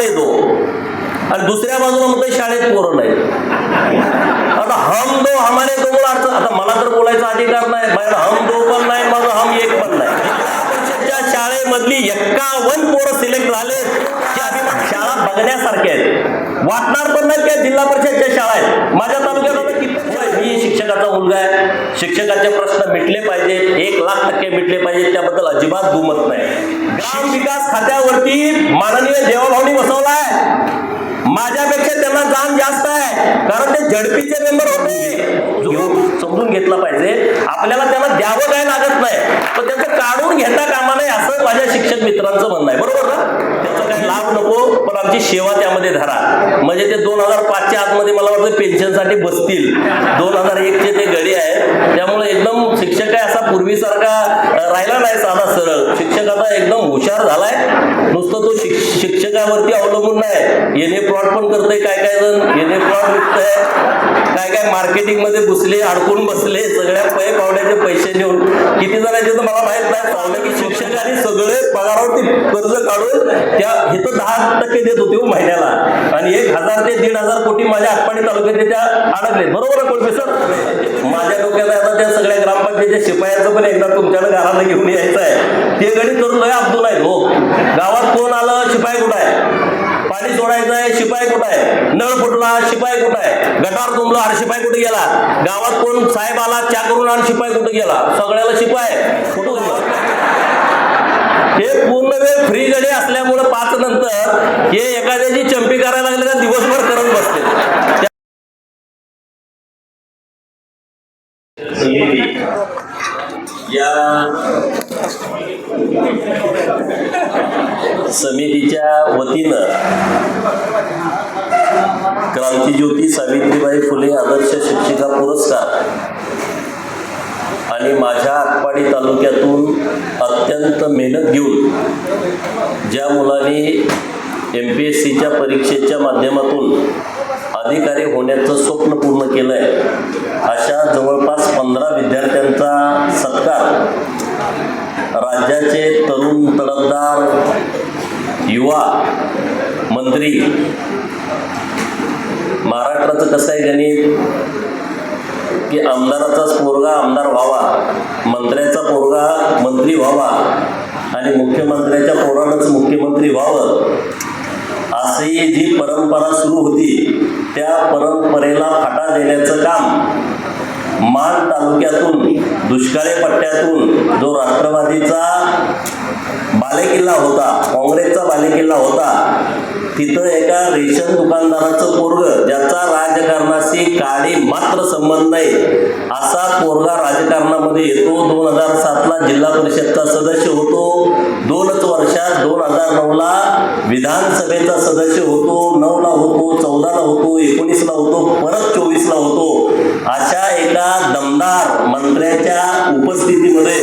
बीमार आहे तो आणि दुसऱ्या बाजूला म्हणतोय शाळेत पोरं नाही. आता हम दो हमारे दो बोला अर्थ आता मला तर बोलायचा अधिकार नाही माझ्या हम दो पण नाही माझं हम एक पण नाही. त्या शाळेमधली एक्कावन पोरं सिलेक्ट झाले की आहेत. वाटणार पण नाही त्या जिल्हा परिषदच्या शाळा आहेत? माझ्या तालुक्यात किती मी शिक्षकाचा मुलगा आहे. शिक्षकाचे प्रश्न मिटले पाहिजेत एक लाख टक्के मिटले पाहिजेत त्याबद्दल अजिबात दुमत नाही. ग्राम विकास खात्यावरती माननीय देवाभावनी आहे माझ्यापेक्षा त्यांना जाण जास्त आहे. कारण ते झडपीचे मेंबर होते. समजून घेतला पाहिजे. आपल्याला त्यांना द्यावं काय लागत नाही. पण त्याचं काढून घेता कामा नये असं माझ्या शिक्षक मित्रांचं म्हणणं आहे. बरोबर ना? त्याचा काही लाभ नको. आमची सेवा त्यामध्ये धरा. म्हणजे ते दोन हजार पाचच्या आतमध्ये मला वाटतं पेन्शनसाठी बसतील. दोन हजार एकचे ते गडी आहेत. त्यामुळे एकदम शिक्षक आहे असा पूर्वीसारखा राहिला नाही साधा सरळ. शिक्षक आता एकदम हुशार झालाय. नुसतं तो शिक शिक्षकावरती अवलंबून नाही. येणे प्लॉट पण करतोय काय काय जण. येणे प्लॉट विकतंय. काय काय मार्केटिंगमध्ये घुसले अडकून बसले सगळ्या पै पावड्याचे पैसे घेऊन. किती जणांचे तर मला माहीत नाही. पावलं की शिक्षकांनी सगळे पगारावरती कर्ज काढून त्या इथं दहा टक्के देत होते हो महिन्याला. आणि एक हजार ते दीड हजार कोटी माझ्या आटपाडी तालुक्यात त्या अडकले. बरोबर कोळपे सर माझ्या डोक्यात आता त्या सगळ्या ग्रामपंचायतीच्या शिपायाचं पण एकदा तुमच्याकडे घराला घेऊन यायचं आहे. ते गणित करून लय अब्दुल आहेत हो. गावात कोण आलं शिपाय कुठं आहे? पाणी सोडायचं आहे शिपाई कुठं आहे? नळ फुटला शिपाई कुठं आहे? गटार तुंबलं आणि शिपाय कुठे गेला? गावात कोण साहेब आला च्या करून आणि शिपाय कुठे गेला? सगळ्याला शिपाई कुठं गेला? हे पूर्ण वेळ फ्री गडी असल्यामुळे पाच नंतर हे एखाद्याची चंपी करायला लागले का दिवसभर करत बसते. या समितीच्या वतीनं क्रांतीज्योती सावित्रीबाई फुले आदर्श शिक्षिका पुरस्कार आणि माझ्या आटपाडी तालुक्यातून अत्यंत मेहनत घेऊन ज्या मुलांनी एम पी एस सीच्या परीक्षेच्या माध्यमातून अधिकारी होण्याचं स्वप्न पूर्ण केलं आहे अशा जवळपास पंधरा विद्यार्थ्यांचा सत्कार राज्याचे तरुण तडफदार युवा मंत्री महाराष्ट्राचं कसं आहे गणित? की आमदाराचाच पोरगा आमदार व्हावा मंत्र्याचा पोरगा मंत्री व्हावा आणि मुख्यमंत्र्याच्या पोरानंच मुख्यमंत्री व्हावं अशी जी परंपरा सुरू होती त्या परंपरेला फाटा देण्याचं काम मान तालुक्यातून दुष्काळी पट्ट्यातून जो राष्ट्रवादीचा बालेकिल्ला होता काँग्रेसचा बालेकिल्ला होता तिथं एका रेशन दुकानदाराचं पोरग ज्याचा राजकारणाशी काही मात्र संबंध नाही असा पोरगा राजकारणामध्ये येतो. दोन हजार सातला जिल्हा परिषदचा सदस्य होतो. दोनच वर्षात दोन हजार नऊला विधानसभेचा सदस्य होतो. नऊला होतो चौदाला होतो एकोणीसला होतो परत चोवीसला होतो. अशा एका दमदार मंत्र्याच्या उपस्थितीमध्ये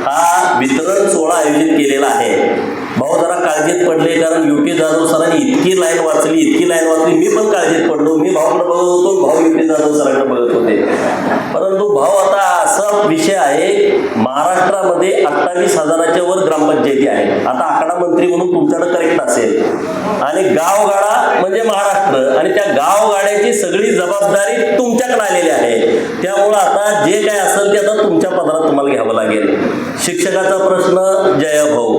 हा वितरण सोहळा आयोजित केलेला आहे. भाऊ जरा काळजीत पडले कारण युटी जाधव सरांनी इतकी लाईन वाचली इतकी लाईन वाचली मी पण काळजीत पडलो. मी भाऊकडे बघत होतो भाऊ युटी जाधव सरांकडे बघत होते. परंतु भाऊ आता असा विषय आहे महाराष्ट्रामध्ये अठ्ठावीस हजाराच्या वर ग्रामपंचायती आहेत. आता आकडा मंत्री म्हणून तुमच्याकडे करेक्ट असेल. आणि गावगाडा म्हणजे महाराष्ट्र. आणि त्या गावगाड्याची सगळी जबाबदारी तुमच्याकडे आलेली आहे. त्यामुळं आता जे काय असेल ते आता तुमच्या पदरात तुम्हाला घ्यावं लागेल. शिक्षकाचा प्रश्न जयभाऊ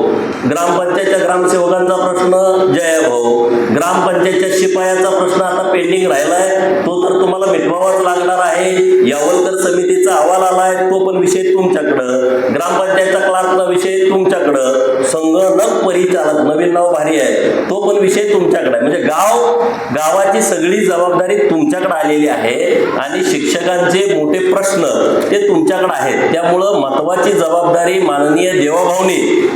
ग्रामपंचायतच्या ग्रामसेवकांचा प्रश्न जयभाऊ ग्रामपंचायतच्या शिपायाचा प्रश्न आता पेंडिंग राहिलाय. तो तर तुम्हाला मिटवावाच लागणार आहे. यावलकर समितीचा अहवाल आलाय तो पण विषय तुमच्याकडं. ग्रामपंचायतचा क्लार्कचा विषय तुमच्याकडं. संगणक परिचालक नवीन नाव भारी आहे. तो पण विषय तुमच्याकडे म्हणजे गाव गावाची सगळी जबाबदारी तुमच्याकडे आलेली आहे आणि शिक्षकांचे मोठे प्रश्न ते तुमच्याकडे आहेत. त्यामुळं महत्वाची जबाबदारी माननीय देवाभाऊनी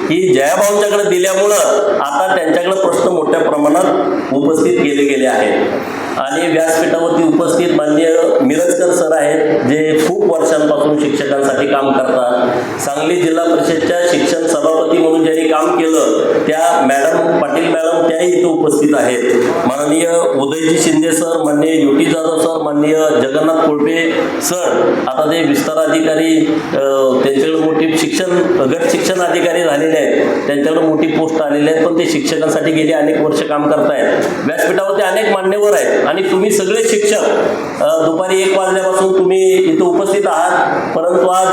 ही जयाभाऊंच्याकडे दिल्यामुळं आता त्यांच्याकडे प्रश्न मोठ्या प्रमाणात उपस्थित केले गेले आहेत. आणि व्यासपीठावरती उपस्थित माननीय मिरजकर सर आहेत जे खूप वर्षांपासून शिक्षकांसाठी काम करतात. सांगली जिल्हा परिषदच्या शिक्षण सभापती म्हणून ज्यांनी काम केलं त्या मॅडम पाटील मॅडम त्याही इथं उपस्थित आहेत. माननीय उदयजी शिंदे सर माननीय युटी जाधव सर माननीय जगन्नाथ कोळपे सर आता ते विस्तार अधिकारी त्यांच्याकडे मोठी शिक्षण गट शिक्षण अधिकारी झालेले आहेत त्यांच्याकडे मोठी पोस्ट आलेली आहेत पण ते शिक्षकांसाठी गेली अनेक वर्ष काम करतायत. व्यासपीठावरती अनेक मान्यवर आहेत. आणि तुम्ही सगळे शिक्षक दुपारी एक वाजल्यापासून तुम्ही इथं उपस्थित आहात. परंतु आज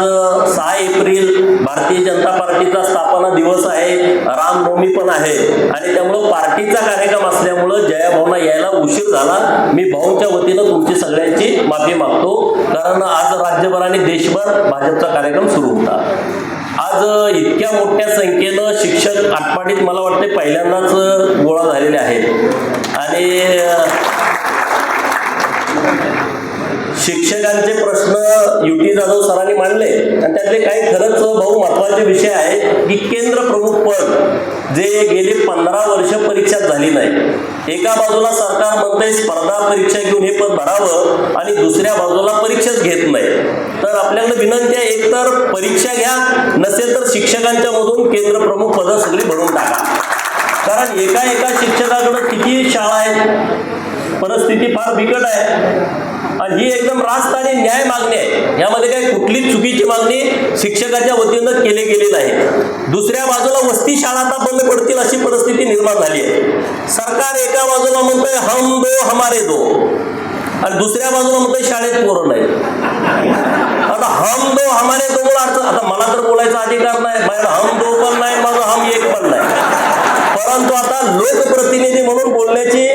सहा एप्रिल भारतीय जनता पार्टीचा स्थापना दिवस आहे. रामनवमी पण आहे. आणि त्यामुळं पार्टीचा कार्यक्रम असल्यामुळं जया भाऊना यायला उशीर झाला. मी भाऊंच्या वतीनं तुमची सगळ्यांची माफी मागतो. कारण आज राज्यभर आणि देशभर भाजपचा कार्यक्रम सुरू होता. आज इतक्या मोठ्या संख्येनं शिक्षक आटपाडीत मला वाटते पहिल्यांदाच गोळा झालेले आहेत. आणि शिक्षकांचे प्रश्न युटी जाधव सरांनी मांडले. आणि त्यातले काही खरंच भाऊ महत्त्वाचे विषय आहेत की केंद्र प्रमुख पद जे गेले पंधरा वर्ष परीक्षा झाली नाही. एका बाजूला सरकार म्हणतंय स्पर्धा परीक्षा घेऊन हे पद भरावं आणि दुसऱ्या बाजूला परीक्षाच घेत नाही. तर आपल्याला विनंती आहे एक तर परीक्षा घ्या नसेल तर शिक्षकांच्या मधून केंद्र प्रमुख पद सगळी भरून टाका. कारण एका एका शिक्षकाकडे किती शाळा आहेत? परिस्थिती फार बिकट आहे. आणि ही एकदम रास्त आणि न्याय मागणी आहे. यामध्ये काही कुठलीच चुकीची मागणी शिक्षकाच्या वतीनं केली गेली नाही. दुसऱ्या बाजूला वस्ती शाळा आता बंद पडतील अशी परिस्थिती निर्माण झाली आहे. सरकार एका बाजूला म्हणतोय हम दो हमारे दो. आणि दुसऱ्या बाजूला म्हणतोय शाळेत पोरं नाही. आता हम दो हमारे दो बोला आता मला तर बोलायचा अधिकार नाही. बाहेर हम दो पण नाही माझं हम एक पण नाही. परंतु आता लोकप्रतिनिधी म्हणून बोलण्याची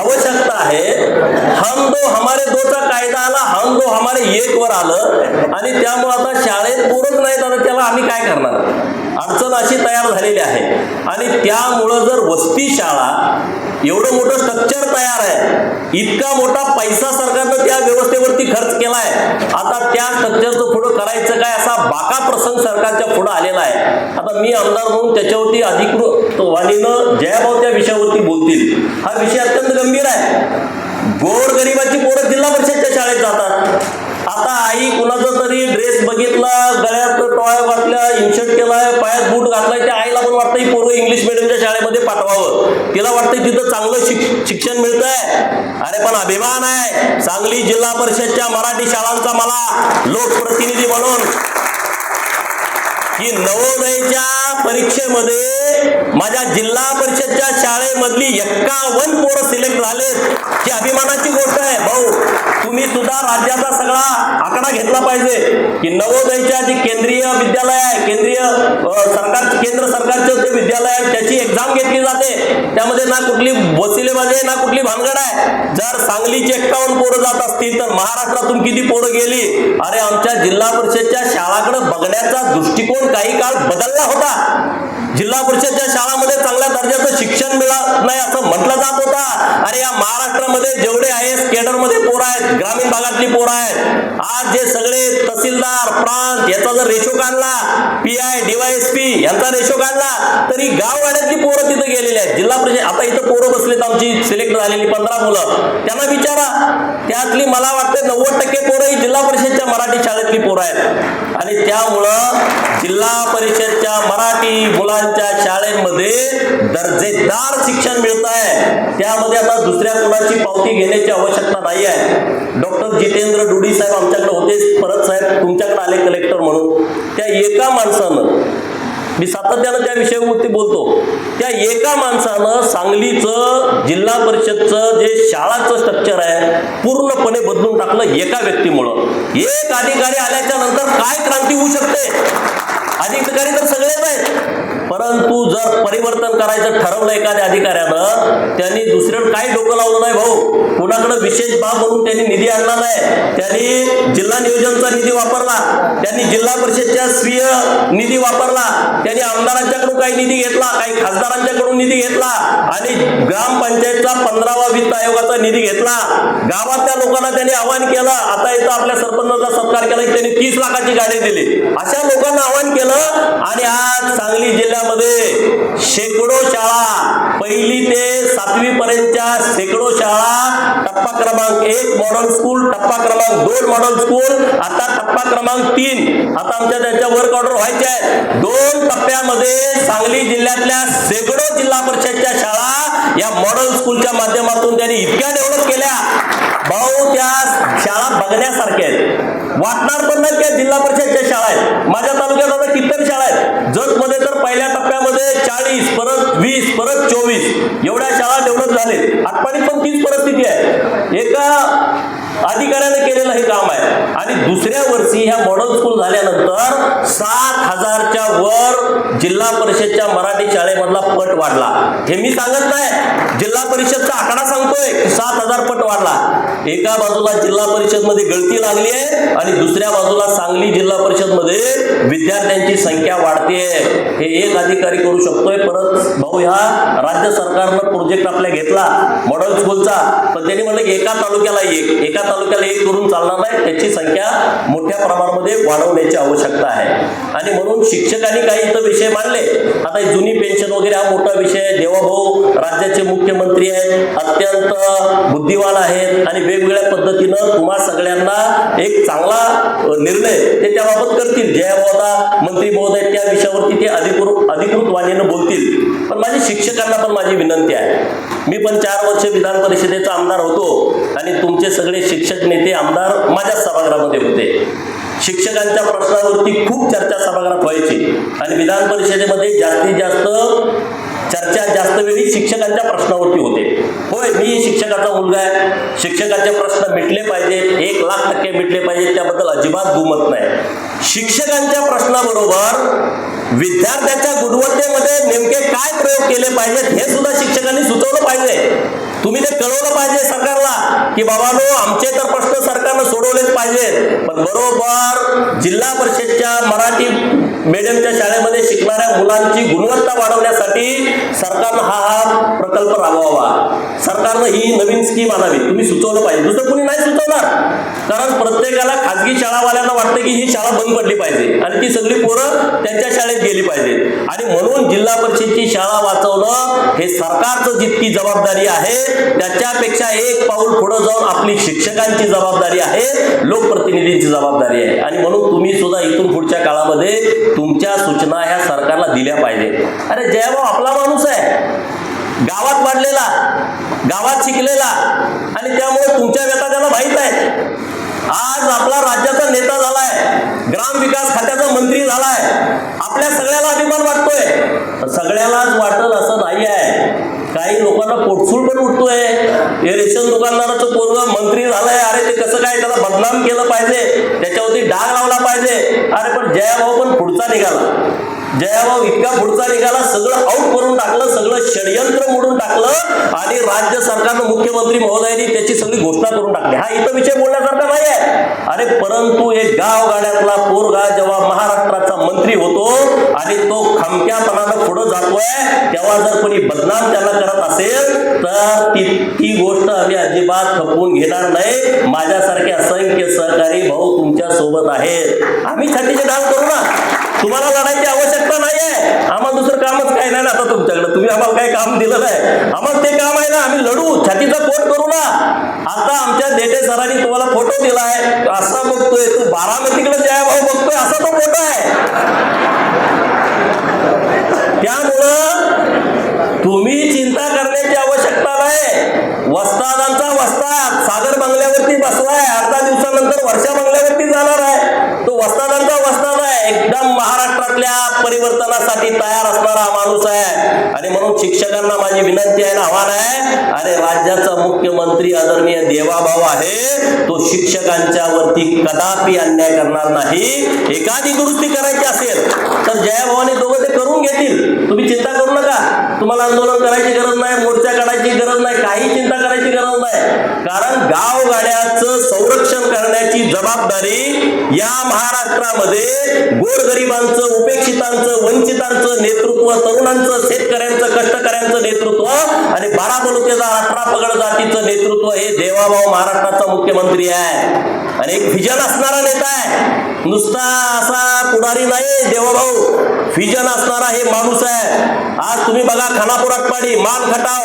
आवश्यकता आहे. हम दो हमारे दोचा कायदा आला हम दो हमारे एक वर आलं. आणि त्यामुळे आता शाळेत पोरच नाहीत आता त्याला आम्ही काय करणार? अडचण अशी तयार झालेली आहे. आणि त्यामुळं जर वस्ती शाळा एवढं मोठं स्ट्रक्चर तयार आहे. इतका मोठा पैसा सरकारनं त्या व्यवस्थेवरती खर्च केलाय. आता त्या स्ट्रक्चरचं पुढं करायचं काय असा बाका प्रसंग सरकारच्या पुढं आलेला आहे. आता मी आमदार म्हणून त्याच्यावरती अधिकृत वाणीनं जयाभाऊ त्या विषयावरती बोलतील. हा विषय अत्यंत गंभीर आहे. गोर गरिबाची पोरं जिल्हा परिषदच्या शाळेत जातात. आता आई कुणाचा तरी ड्रेस बघितला गळ्यात टोळ्या घातल्या इन्शर्ट केलाय पायात बूट घातलाय त्या आईला पण वाटतं ही पोरं इंग्लिश मिडियमच्या शाळेमध्ये पाठवावं. तिला वाटतं तिथं चांगलं शिक शिक्षण मिळतंय. अरे पण अभिमान आहे. सांगली जिल्हा परिषदच्या मराठी शाळांचा मला लोकप्रतिनिधी म्हणून की नवोदयच्या परीक्षेमध्ये माझ्या जिल्हा परिषदच्या शाळेमधली एक्कावन्न पोरं सिलेक्ट झाले. ही अभिमानाची गोष्ट आहे. भाऊ तुम्ही सुद्धा राज्याचा सगळा आकडा घेतला पाहिजे. की नवोदयच्या जी केंद्रीय विद्यालय आहे केंद्रीय सरकार केंद्र सरकारचं जे विद्यालय आहे त्याची एक्झाम घेतली जाते. त्यामध्ये ना कुठली वसिलेबाजी आहे ना कुठली भानगड आहे. जर सांगलीची एक्कावन्न पोरं जात असतील तर महाराष्ट्रातून किती पोरं गेली? अरे आमच्या जिल्हा परिषदच्या शाळाकडे बघण्याचा दृष्टिकोन काही काळ बदलला होता. जिल्हा परिषदच्या शाळामध्ये चांगल्या दर्जाचं शिक्षण मिळा नाही असं म्हटलं जात होता. अरे या महाराष्ट्रामध्ये जेवढे आहे केडरमध्ये पोरं आहेत ग्रामीण भागातली पोरं आहेत आज जे सगळे तहसीलदार प्रांत याचा जर रेशो काढला पी आय डीवायएसपी यांचा रेशो काढला तरी गाववाड्यातली पोरं तिथं गेलेली आहेत. जिल्हा परिषद आता इथं पोरं बसलेत आमची सिलेक्ट झालेली पंधरा मुलं. त्यांना विचारा. त्यातली मला वाटतं नव्वद टक्के जिल्हा परिषदच्या मराठी शाळेतली पोरं आहेत. आणि त्यामुळं जिल्हा परिषदच्या मराठी मुलांच्या शाळेमध्ये दर्जेदार शिक्षण मिळत आहे त्यामध्ये आता दुसऱ्या कुणाची पावती घेण्याची आवश्यकता नाही आहे. डॉक्टर जितेंद्र डुडी साहेब आमच्याकडे होते. परत साहेब तुमच्याकडे आले कलेक्टर म्हणून. त्या एका माणसानं मी सातत्यानं त्या विषयावरती बोलतो. त्या एका माणसानं सांगलीचं जिल्हा परिषदचं जे शाळाचं स्ट्रक्चर आहे पूर्णपणे बदलून टाकलं एका व्यक्तीमुळं. एक अधिकारी आल्याच्यानंतर काय क्रांती होऊ शकते? अधिकारी तर सगळेच आहेत परंतु जर परिवर्तन करायचं ठरवलं एखाद्या अधिकाऱ्यानं त्यांनी दुसऱ्याकडे काही डोकं लावलं नाही भाऊ. कुणाकडे विशेष बाब म्हणून त्यांनी निधी आणला नाही. त्यांनी जिल्हा नियोजनचा निधी वापरला. त्यांनी जिल्हा परिषदच्या स्वीय निधी वापरला. त्यांनी आमदारांच्याकडून काही निधी घेतला काही खासदारांच्याकडून निधी घेतला आणि ग्रामपंचायतचा पंधरावा वित्त आयोगाचा निधी घेतला. गावातल्या लोकांना त्यांनी आवाहन केलं. आता इथं आपल्या सरपंचाचा सत्कार केला की त्यांनी तीस लाखाची गाडी दिली. अशा लोकांना आवाहन केलं आणि आज सांगली जिल्ह्यामध्ये शेकडो शाळा पहिली ते सातवी पर्यंतच्या शेकडो शाळा टप्पा क्रमांक एक मॉडेल स्कूल टप्पा क्रमांक दोन मॉडेल स्कूल आता टप्पा क्रमांक तीन. आता आमच्या त्यांच्या वर्क ऑर्डर व्हायच्या आहेत. दोन टप्प्यामध्ये सांगली जिल्ह्यातल्या शेकडो जिल्हा परिषदच्या शाळा या मॉडेल स्कूलच्या माध्यमातून त्यांनी इतक्या डेव्हलप केल्या. भाऊ त्या शाळा बघण्यासारख्या आहेत. वाटणार पण नाही त्या जिल्हा परिषदच्या शाळा आहेत. माझ्या तालुक्यात आता कितीतरी शाळा आहेत जतमध्ये तर पहिल्या टप्प्यामध्ये चाळीस परत वीस परत चोवीस. एवढ्या शाळा डेव्हलप झाले आटपाडीत पण तीच परिस्थिती आहे. एका अधिकाऱ्याने केलेलं हे काम आहे. आणि दुसऱ्या वर्षी ह्या मॉडेल स्कूल झाल्यानंतर सात हजारच्या वर जिल्हा परिषदच्या मराठी शाळेमधला पट वाढला. हे मी सांगत नाही. जिल्हा परिषदचा आकडा सांगतोय की सात हजार पट वाढला. एका बाजूला जिल्हा परिषदमध्ये गळती लागली आहे आणि दुसऱ्या बाजूला सांगली जिल्हा परिषदमध्ये विद्यार्थ्यांची संख्या वाढते हे एक अधिकारी करू शकतोय. परत भाऊ ह्या राज्य सरकारनं प्रोजेक्ट आपल्या घेतला मॉडेल स्कूलचा पण त्यांनी म्हणलं की एका तालुक्याला एक एका तालुक्याला एक करून चालणार नाही त्याची संख्या मोठ्या प्रमाणामध्ये वाढवण्याची आवश्यकता आहे. आणि म्हणून शिक्षकांनी काही इथं विषय मांडले. आता जुनी पेन्शन वगैरे हा मोठा विषय आहे. देवाभाऊ राज्याचे मुख्यमंत्री आहेत अत्यंत बुद्धिवान आहेत आणि वेगवेगळ्या पद्धतीनं तुम्हा सगळ्यांना एक चांगला निर्णय ते त्याबाबत करतील. जयाभाऊ मंत्री महोदय त्या विषयावरती ते अधिकृत अधिकृत वाणीनं बोलतील. पण माझी शिक्षकांना पण माझी विनंती आहे. मी पण चार वर्ष विधान परिषदेचा आमदार होतो आणि तुमचे सगळे शिक्षक नेते आमदार माझ्याच सभागृहामध्ये होते. शिक्षकांच्या प्रश्नावरती खूप चर्चा सभागृहात व्हायची आणि विधान परिषदेमध्ये जास्तीत जास्त चर्चा जास्त वेळी शिक्षकांच्या प्रश्नावरती होते. होय मी शिक्षकाचा मुलगा आहे. शिक्षकाचे प्रश्न मिटले पाहिजेत एक लाख टक्के मिटले पाहिजेत त्याबद्दल अजिबात दुमत नाही. शिक्षकांच्या प्रश्नाबरोबर विद्यार्थ्याच्या गुणवत्तेमध्ये नेमके काय प्रयोग केले पाहिजेत हे सुद्धा शिक्षकांनी सुचवलं पाहिजे. तुम्ही ते कळवलं पाहिजे सरकारला की बाबानो आमचे तर प्रश्न सरकारनं सोडवलेच पाहिजेत पण बरोबर जिल्हा परिषदच्या मराठी मीडियमच्या शाळेमध्ये शिकणाऱ्या मुलांची गुणवत्ता वाढवण्यासाठी सरकारनं हा हा प्रकल्प राबवावा. सरकारनं ही नवीन स्कीम आणावी. तुम्ही सुचवलं पाहिजे. दुसरं कुणी नाही सुचवणार. कारण प्रत्येकाला खाजगी शाळावाल्यांना वाटतं की ही शाळा बंद पडली पाहिजे. आणि ती सगळी पोरं त्यांच्या शाळेत गेली पाहिजेत. आणि म्हणून जिल्हा परिषदची शाळा वाचवणं हे सरकारचं जितकी जबाबदारी आहे त्याच्यापेक्षा एक पाऊल पुढे जाऊन आपली शिक्षकांची जबाबदारी आहे लोकप्रतिनिधींची जबाबदारी आहे. आणि म्हणून तुम्ही सुद्धा इथून पुढच्या काळामध्ये तुमच्या सूचना ह्या सरकारला दिल्या पाहिजे. अरे जयभाऊ आपला माणूस आहे. गावात वाढलेला गावात शिकलेला आणि त्यामुळे तुमच्या व्यथा त्याला माहीत आहे. आज आपला राज्याचा नेता झालाय ग्रामविकास खात्याचा मंत्री झालाय. आपल्या सगळ्याला अभिमान वाटतोय. सगळ्यालाच वाटत असं नाही आहे. काही लोकांना पोटसूळ पण उठतोय. हे रेशन दुकानदाराचं पोरगा मंत्री झालाय. अरे ते कसं काय त्याला बदनाम केलं पाहिजे? त्याच्यावरती डाग लावला पाहिजे. अरे पण जयाभाऊ पण पुढचा निघाला. जयाभाऊ इतका पुढचा निघाला सगळं आऊट करून टाकलं सगळं षडयंत्र राज्य सरकारनं मुख्यमंत्री महोदयांनी त्याची सगळी घोषणा करून टाकली. हा इथं विषय बोलण्यासारखा नाही आहे अरे परंतु एक गाव गाड्यातला पोरगा जेव्हा महाराष्ट्राचा मंत्री होतो आणि तो खमक्यापणानं पुढे जातोय तेव्हा जर कोणी बदनाम त्याला करत असेल तर ती ती गोष्ट आम्ही अजिबात खपवून घेणार नाही. माझ्यासारखे असंख्य सहकारी भाऊ तुमच्यासोबत आहेत. आम्ही छातीचे डाल करू ना. तुम्हाला लढायची आवश्यकता नाही. आहे आम्हाला दुसरं कामच काय नाही ना आता तुमच्याकडे. तुम्ही आम्हाला काय काम दिलं नाही आम्हाला ते काम आहे ना आम्ही लढू. छातीचा कोट करू ना. आता आमच्या देटे सरांनी तुम्हाला फोटो दिला आहे. असा बघतोय तू. बारामतीकडे जय भाऊ बघतोय. असा तो फोटो आहे. त्यामुळं तुम्ही चिंता करण्याची आवश्यकता नाही. वस्तादांचा वस्ताद. सागर बंगल्यावरती बसलाय. अर्धा दिवसानंतर वर्षा बंगल्यावरती जाणार आहे तो वस्तादांचा वस्ताद महाराष्ट्रातल्या परिवर्तनासाठी तयार असणारा माणूस आहे. आणि म्हणून शिक्षकांना माझी विनंती आहे आव्हान आहे. अरे राज्याचा मुख्यमंत्री आदरणीय देवाभाऊ आहे तो शिक्षकांच्या वरती कदापि अन्याय करणार नाही. एखादी दुरुस्ती करायची असेल तर जयाभावाने दोघं ते करून घेतील. तुम्ही चिंता करू नका. तुम्हाला आंदोलन करायची गरज नाही मोर्चा काढायची गरज नाही काही चिंता करायची गरज नाही. कारण गावगाड्याचं संरक्षण करण्याची जबाबदारी या महाराष्ट्रामध्ये गोरगरिबांचं उपेक्षितांचं वंचितांचं नेतृत्व तरुणांचं शेतकऱ्यांचं कष्टकऱ्यांचं नेतृत्व पगड जातीचं नेतृत्व हे देवाभाऊ महाराष्ट्राचा मुख्यमंत्री आहे. आणि एक फिजन असणारा नेता आहे. नुसता असा पुढारी नाही देवाभाऊ. फिजन असणारा हे माणूस आहे. आज तुम्ही बघा खानापुरात पाडी माल खटाव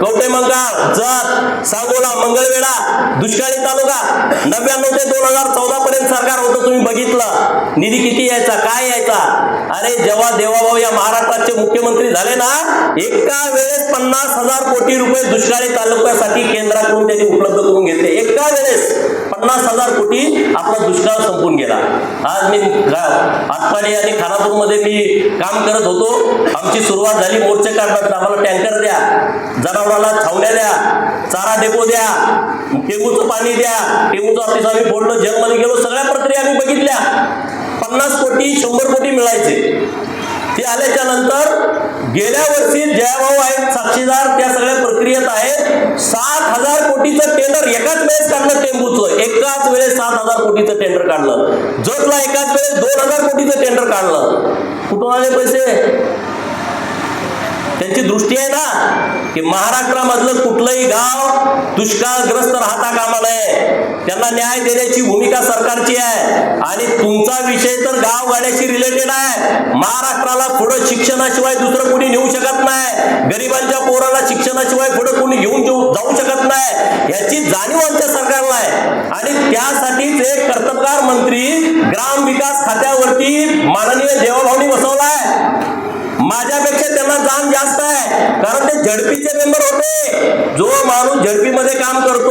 कवटे मंगाळ जत सांगोला मंगळवेढा दुष्काळी तालुका नव्याण्णव ते दोन हजार चौदा पर्यंत सरकार होतं तुम्ही बघितलं. निधी किती यायचा काय यायचा? अरे जेव्हा देवाभाऊ या महाराष्ट्राचे मुख्यमंत्री झाले ना एका वेळेस पन्नास हजार कोटी रुपये दुष्काळी तालुक्यासाठी केंद्राकडून त्यांनी उपलब्ध करून घेतले? एका वेळेस पन्नास हजार कोटी आपला दुष्काळ संपून गेला. आज मी गा- आटपाडी आणि खानापूरमध्ये मी काम करत होतो. आमची सुरुवात झाली मोर्चे काढण्यात. आम्हाला टँकर द्या जनावराला छावण्या द्या चारा डेपो द्या टेंबूचं पाणी द्या टेंबूचं ऑफिस आम्ही बोललो जेलमध्ये गेलो सगळ्या प्रक्रिया आम्ही बघितल्या. पन्नास कोटी शंभर कोटी मिळायचे. ते आल्याच्यानंतर गेल्या वर्षी जयाभाऊ आहेत साक्षीदार त्या सगळ्या प्रक्रियेत आहेत. सात हजार कोटीचं टेंडर एकाच वेळेस काढलं टेंबूचं. एकाच वेळेस सात हजार कोटीचं टेंडर काढलं. जतला एकाच वेळेस दोन हजार कोटीचं टेंडर काढलं. कुठून आले पैसे? त्यांची दृष्टी आहे ना की महाराष्ट्रामधलं कुठलंही गाव दुष्काळग्रस्त राहता कामा नये. त्यांना न्याय देण्याची भूमिका सरकारची आहे. आणि तुमचा विषय तर गाव गाड्याशी रिलेटेड आहे. महाराष्ट्राला पुढं शिक्षणाशिवाय दुसरं कोणी नेऊ शकत नाही. गरिबांच्या पोराला शिक्षणाशिवाय पुढं झडपीचे मेंबर होते. जो माणूस झडपीमध्ये काम करतो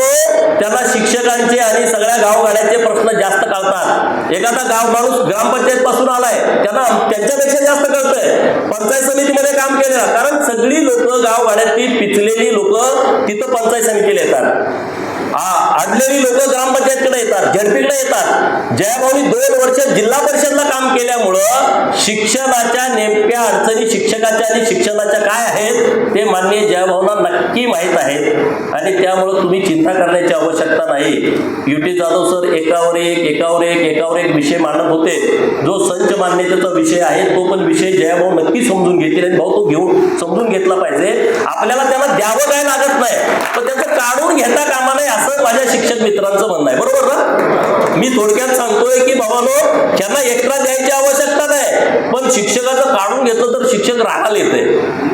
त्याला शिक्षकांचे आणि सगळ्या गावगाड्यांचे प्रश्न जास्त कळतात. एखादा गाव माणूस ग्रामपंचायत पासून आलाय त्यांना त्यांच्यापेक्षा जास्त कळतंय. पंचायत समितीमध्ये काम केलं कारण सगळी लोक गावगाड्यातली पिचलेली लोक तिथं पंचायत समितीला येतात. हा अडलेली लोक ग्रामपंचायतकडे येतात झडपीकडे येतात. जयाभाऊनी दोन वर्ष जिल्हा परिषदला काम केल्यामुळं शिक्षणाच्या नेमक्या अडचणी शिक्षकाच्या आणि शिक्षणाच्या काय आहेत ते माननीय जयाभाऊ नक्की माहीत आहे आणि त्यामुळं तुम्ही चिंता करण्याची आवश्यकता नाही. युटी जाधव सर एकावर एक एकावर एक एकावर एक विषय मांडत होते. जो संच मान्यतेचा विषय आहे तो पण विषय जयभाऊ नक्की समजून घेतील आणि भाऊ तो घेऊन समजून घेतला पाहिजे. आपल्याला त्याला द्यावं काय लागत नाही. पण त्याचं काढून घेता कामा नये असं माझ्या शिक्षक मित्रांचं म्हणणं आहे. बरोबर ना? मी थोडक्यात सांगतोय की बाबानो त्यांना एक्स्ट्रा द्यायची आवश्यकता नाही. पण शिक्षकाचं काढून घेतलं तर शिक्षक राहायला येते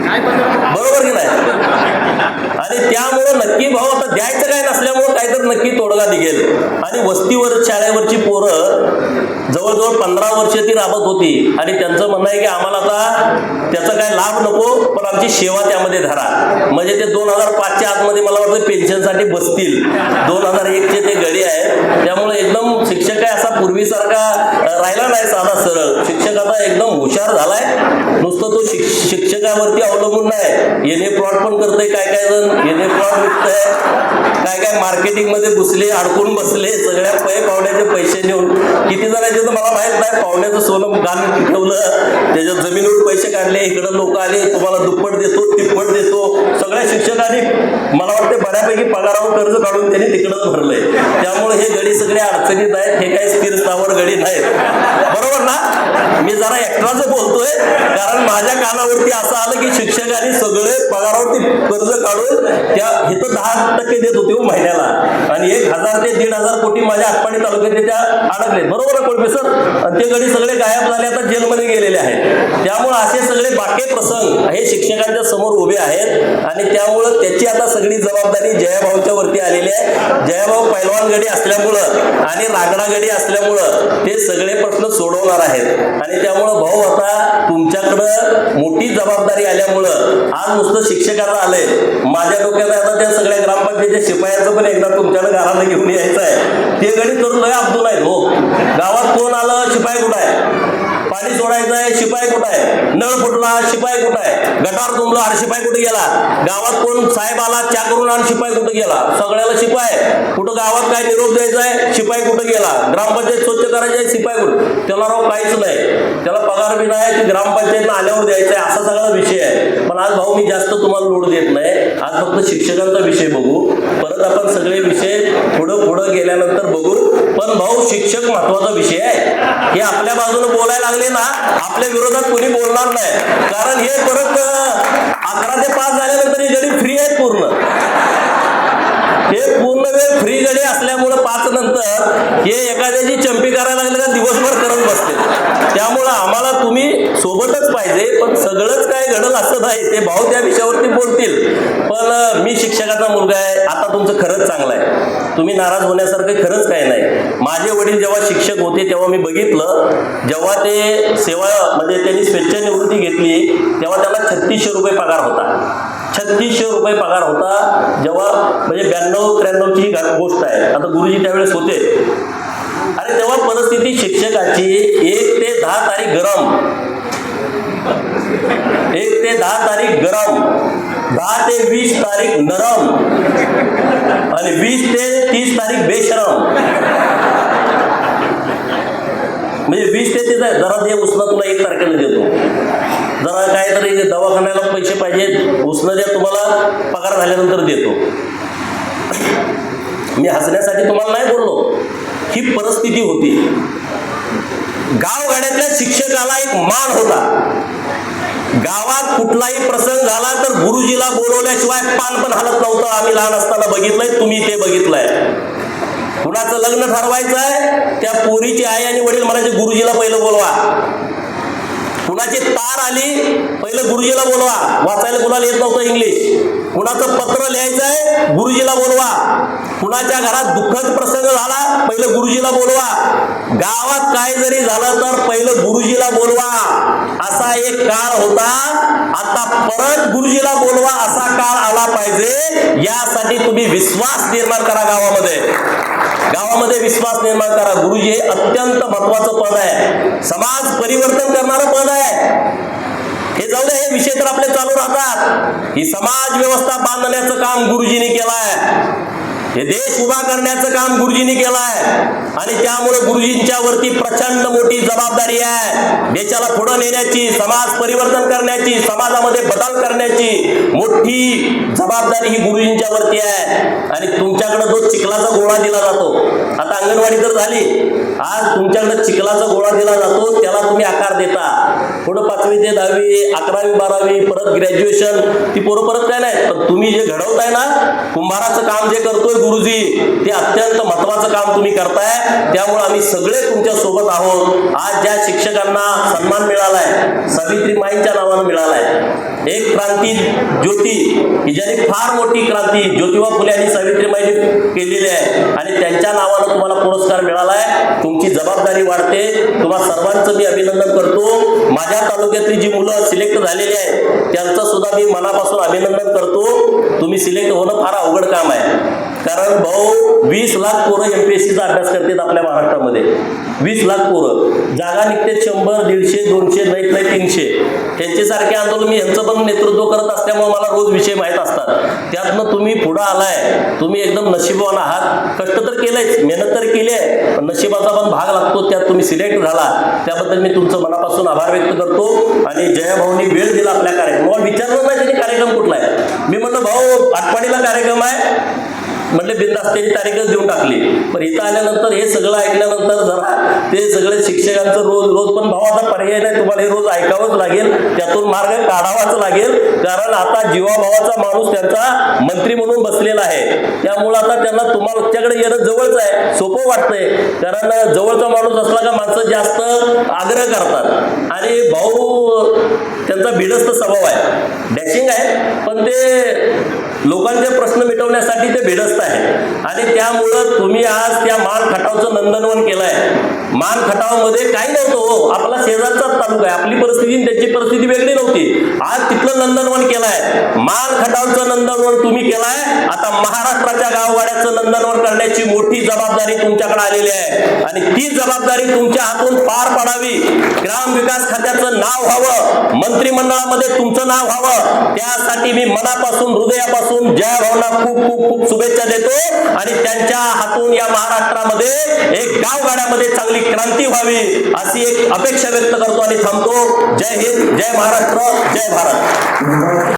बरोबर की नाही? आणि त्यामुळं नक्की भाऊ आता द्यायचं काय नसल्यामुळं काहीतरी नक्की तोडगा निघेल. आणि वस्तीवर शाळेवरची पोरं जवळजवळ पंधरा वर्ष ती राबत होती. आणि त्यांचं म्हणणं आहे की आम्हाला आता त्याचा काय लाभ नको पण आमची सेवा त्यामध्ये धरा. म्हणजे ते दोन हजार पाचच्या आतमध्ये मला वाटतं पेन्शनसाठी बसतील. दोन हजार एकचे ते गडी आहेत. त्यामुळे एकदम शिक्षक काय असा पूर्वीसारखा राहिला नाही साधा सरळ. शिक्षक आता एकदम हुशार झालाय. नुसतं तो शिक्षकावरती अवलंबून नाही. येणे प्लॉट पण करतोय काय काय जण येणे प्लॉट काय काय मार्केटिंगमध्ये घुसले अडकून बसले सगळ्या पै पावण्याचे पैसे देऊन किती जणांचे तर मला माहीत नाही पावण्याचं सोनं गाण ठेवलं. त्याच्या जमिनीवर पैसे काढले इकडं लोक आले तुम्हाला दुप्पट देतो तिप्पट देतो. सगळ्या शिक्षकांनी मला वाटते बऱ्यापैकी पगारावर कर्ज काढून त्यांनी तिकडंच भरलंय. त्यामुळे हे गडी सगळे अडचणीत आहेत. हे काही स्थिर स्थावर गडी नाहीत. बरोबर ना? मी जरा एक्स्ट्राच बोलतोय. कारण माझ्या कानावरती असं आलं की शिक्षकांनी सगळे पगारावरती कर्ज काढून त्या इथं दहा टक्के देत होते हो महिन्याला. आणि एक हजार ते दीड हजार कोटी माझ्या आटपाडी तालुक्यात त्या अडकले. बरोबर आहे कोळपे सर? आणि ते गडी सगळे गायब झाले आता जेलमध्ये गेलेले आहेत. त्यामुळे असे सगळे बाकी प्रसंग हे शिक्षकांच्या समोर उभे आहेत. आणि त्यामुळं त्याची आता सगळी जबाबदारी जयाभाऊच्या वरती आलेली आहे. जयाभाऊ पैलवान गडी असल्यामुळं आणि रागडा गडी असल्यामुळं ते सगळे प्रश्न सोडवणार आहेत. आणि त्यामुळं भाऊ आता तुमच्याकडं मोठी जबाबदारी आल्यामुळं आज नुसतं शिक्षकाला आलंय. माझ्या डोक्यात आता त्या सगळ्या ग्रामपंचायतीच्या शिपायाचं पण एकदा तुमच्याकडे घराला घेऊन यायचं आहे. ते गणित करून लय अब्दुल आहेत हो. गावात कोण आलं शिपाई कुठं आहे? पाणी सोडायचं आहे शिपाई कुठं आहे? नळ फुटला शिपाई कुठं आहे? गटार तुंबला अरे शिपाय कुठे गेला? गावात कोण साहेब आला च्या करून आणि शिपाय कुठे गेला? सगळ्याला शिपाई कुठं गावात काय निरोप द्यायचा आहे शिपाई कुठे गेला? ग्रामपंचायत स्वच्छ करायची आहे शिपाई कुठं? त्याला राव काहीच नाही. त्याला पगार बी नाही ते ग्रामपंचायत आल्यावर द्यायचा आहे असा सगळा विषय आहे. पण आज भाऊ मी जास्त तुम्हाला लोड देत नाही. आज फक्त शिक्षकांचा विषय बघू. परत आपण सगळे विषय पुढं पुढं गेल्यानंतर बघू. पण भाऊ शिक्षक महत्त्वाचा विषय आहे. हे आपल्या बाजूने बोलायला लागले ना आपल्या विरोधात कोणी बोलणार नाही. कारण हे परत अकरा ते पाच झाल्यानंतर हे गरीब फ्री आहेत पूर्ण. फ्री गडे असल्यामुळं पाच नंतर हे एखाद्याची चंपी करायला लागले का दिवसभर करत बसते. त्यामुळं आम्हाला तुम्ही सोबतच पाहिजे पण सगळंच काय घडलं असं नाही ते भाऊ त्या विषयावरती बोलतील. पण मी शिक्षकाचा मुलगा आहे आता तुमचं खरंच चांगलं आहे. तुम्ही नाराज होण्यासारखं खरंच काय नाही. माझे वडील जेव्हा शिक्षक होते तेव्हा मी बघितलं जेव्हा ते सेवा म्हणजे त्यांनी स्वेच्छा निवृत्ती घेतली तेव्हा त्याला छत्तीसशे रुपये पगार होता. छत्तीसशे रुपये पगार होता जेव्हा म्हणजे ब्याण्णव त्र्याण्णवची गोष्ट आहे. आता गुरुजी त्यावेळेस होते. अरे तेव्हा परिस्थिती शिक्षकाची एक ते दहा तारीख गरम. एक ते दहा तारीख गरम. दहा ते वीस तारीख नरम. आणि वीस ते तीस तारीख बेशरम. म्हणजे वीस ते तीस जरा दे उसनं तुला एक तारखेला देतो. जरा काहीतरी दवाखान्याला पैसे पाहिजेत उसणं द्या तुम्हाला पगार झाल्यानंतर देतो. मी हसण्यासाठी तुम्हाला नाही बोललो. ही परिस्थिती होती. गावगाड्यातल्या शिक्षकाला एक मान होता. गावात कुठलाही प्रसंग झाला तर गुरुजीला बोलवल्याशिवाय पान पण हलत नव्हतं. आम्ही लहान असताना बघितलंय तुम्ही ते बघितलंय. कुणाचं लग्न ठरवायचं आहे त्या पोरीची आई आणि वडील म्हणायचे गुरुजीला पहिलं बोलवा. कुणाची तार आली पहिलं गुरुजीला बोलवा. वाचायला कुणाला येत नव्हतं इंग्लिश? कुणाचं पत्र लिहायचं आहे गुरुजीला बोलवा. कुणाच्या घरात दुःखद प्रसंग झाला पहिलं गुरुजीला बोलवा. गावात काय जरी झालं तर पहिलं गुरुजीला बोलवा. असा एक काळ होता. आता परत गुरुजीला बोलवा असा पाहिजे. यासाठी तुम्ही विश्वास निर्माण करा गावामध्ये. गावामध्ये विश्वास निर्माण करा. गुरुजी हे अत्यंत महत्वाचं पद आहे. समाज परिवर्तन करणारं पद आहे. हे जाऊ दे हे विषय तर आपले चालू राहतात. ही समाज व्यवस्था बांधण्याचं काम गुरुजींनी केलं आहे हे देश उभा करण्याचं काम गुरुजींनी केलं आहे आणि त्यामुळे गुरुजींच्या वरती प्रचंड मोठी जबाबदारी आहे. देशाला पुढे नेण्याची समाज परिवर्तन करण्याची समाजामध्ये बदल करण्याची मोठी जबाबदारी ही गुरुजींच्या वरती आहे. आणि तुमच्याकडे जो चिखलाचा गोळा दिला जातो आता अंगणवाडी तर झाली. आज तुमच्याकडे चिखलाचा गोळा दिला जातो त्याला तुम्ही आकार देता. पुढं पाचवी ते दहावी अकरावी बारावी परत ग्रॅज्युएशन ती पोरं परत काय नाही पण तुम्ही जे घडवताय ना कुंभाराचं काम जे करतोय गुरुजी ते अत्यंत महत्वाचं काम तुम्ही करताय. त्यामुळे आम्ही सगळे तुमच्यासोबत आहोत. आज ज्या शिक्षकांना सन्मान मिळालाय सावित्री माईंच्या नावानं मिळालाय. एक क्रांती ज्योती ही ज्याने फार मोठी क्रांती ज्योतिबा फुले आणि सावित्रीमाईने केलेली आहे. आणि त्यांच्या नावानं तुम्हाला पुरस्कार मिळालाय. तुमची जबाबदारी वाढते. तुम्हा सर्वांचं मी अभिनंदन करतो. माझ्या तालुक्यातली जी मुलं सिलेक्ट झालेली आहेत त्यांचं सुद्धा मी मनापासून अभिनंदन करतो. तुम्ही सिलेक्ट होणं फार अवघड काम आहे. कारण भाऊ वीस लाख पोरं एमपीएससीचा अभ्यास करतात आपल्या महाराष्ट्रामध्ये. वीस लाख पोरं. जागा निघते शंभर दीडशे दोनशे नाहीत नाही तीनशे. त्यांच्यासारखे आंदोलन मी यांचं पण नेतृत्व करत असल्यामुळे मला रोज विषय माहीत असतात. त्यातनं तुम्ही पुढं आलाय. तुम्ही एकदम नशिबवान आहात. कष्ट तर केलंयच मेहनत तर केली आहे पण नशिबाचा पण भाग लागतो. त्यात तुम्ही सिलेक्ट झाला. त्याबद्दल मी तुमचं मनापासून आभार व्यक्त करतो. आणि जयाभाऊनी वेळ दिला आपल्या कार्यक्रमाला विचारलं नाही त्यांनी कार्यक्रम कुठला आहे? मी म्हणलं भाऊ आठवणीला कार्यक्रम आहे. म्हटले बिंदास त्याची तारीखच देऊन टाकली. पण इथं आल्यानंतर हे सगळं ऐकल्यानंतर जरा ते सगळे शिक्षकांचं रोज रोज पण भाऊ आता पर्याय नाही तुम्हाला हे रोज ऐकावंच लागेल. त्यातून मार्ग काढावाच लागेल. कारण आता जीवाभावाचा माणूस त्यांचा मंत्री म्हणून बसलेला आहे. त्यामुळं आता त्यांना तुम्हाला तुमच्याकडे येणं जवळच आहे. सोपं वाटतंय. कारण जवळचा माणूस असला का माणसं जास्त आग्रह करतात. आणि भाऊ त्यांचा भिडस्त स्वभाव आहे. डॅशिंग आहे पण ते लोकांचे प्रश्न मिटवण्यासाठी ते भिडस्त आहे. आणि त्यामुळं तुम्ही आज त्या मान खटावचं नंदनवन केलंय. मान खटावमध्ये काही नव्हतं हो. आपला शेजारचाच तालुका आहे. आपली परिस्थिती त्याची परिस्थिती वेगळी नव्हती. आज तिथलं नंदनवन केलंय. मान खटावचं नंदनवन तुम्ही केलंय. आता महाराष्ट्राच्या गाववाड्याचं नंदनवन करण्याची मोठी जबाबदारी तुमच्याकडे आलेली आहे. आणि ती जबाबदारी तुमच्या हातून पार पाडावी. ग्राम विकास खात्याचं नाव व्हावं. मंत्रिमंडळामध्ये तुमचं नाव व्हावं त्यासाठी मी मनापासून हृदयापासून जय भावना खूप खूप खूप शुभेच्छा देतो. आणि त्यांच्या हातून या महाराष्ट्रामध्ये एक गावगाड्यामध्ये चांगली क्रांती व्हावी अशी एक अपेक्षा व्यक्त करतो आणि थांबतो. जय हिंद जय महाराष्ट्र जय भारत.